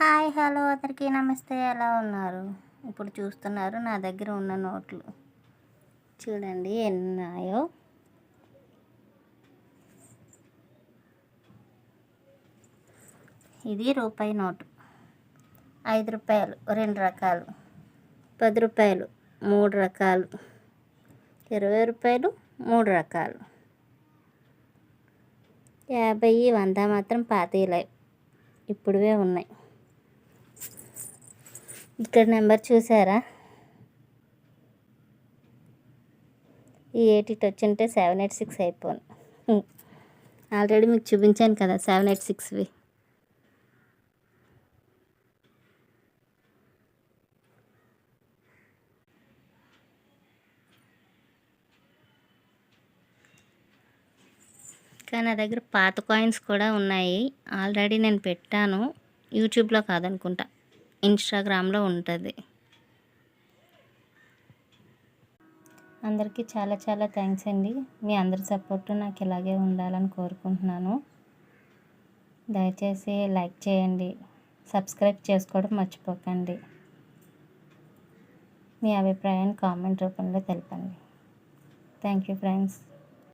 Hi hello అందరికీ నమస్తే. ఎలా ఉన్నారు? ఇప్పుడు చూస్తున్నారు నా దగ్గర ఉన్న నోట్లు. చూడండి ఎన్ని ఉన్నాయో ఇది రూపాయి నోటు. ఐదు రూపాయలు రెండు రకాలు. పది రూపాయలు మూడు రకాలు. ఇరవై రూపాయలు మూడు రకాలు. యాభై వంద మాత్రం పాతీలే ఇప్పుడువే ఉన్నాయి. ఇక్కడ నెంబర్ చూసారా? ఈ ఎయిట్ ఇట్ వచ్చింటే సెవెన్ ఎయిట్ సిక్స్ అయిపోను. ఆల్రెడీ మీకు చూపించాను కదా సెవెన్ ఎయిట్ సిక్స్వి కానీ నా దగ్గర పాత కాయిన్స్ కూడా ఉన్నాయి. ఆల్రెడీ నేను పెట్టాను. యూట్యూబ్లో కాదనుకుంటా. ఇన్స్టాగ్రామ్లో ఉంటుంది. అందరికీ చాలా చాలా థ్యాంక్స్ అండి. మీ అందరి సపోర్టు నాకు ఇలాగే ఉండాలని కోరుకుంటున్నాను. దయచేసి లైక్ చేయండి. సబ్స్క్రైబ్ చేసుకోవడం మర్చిపోకండి. మీ అభిప్రాయాన్ని కామెంట్ రూపంలో తెలపండి. Thank you friends.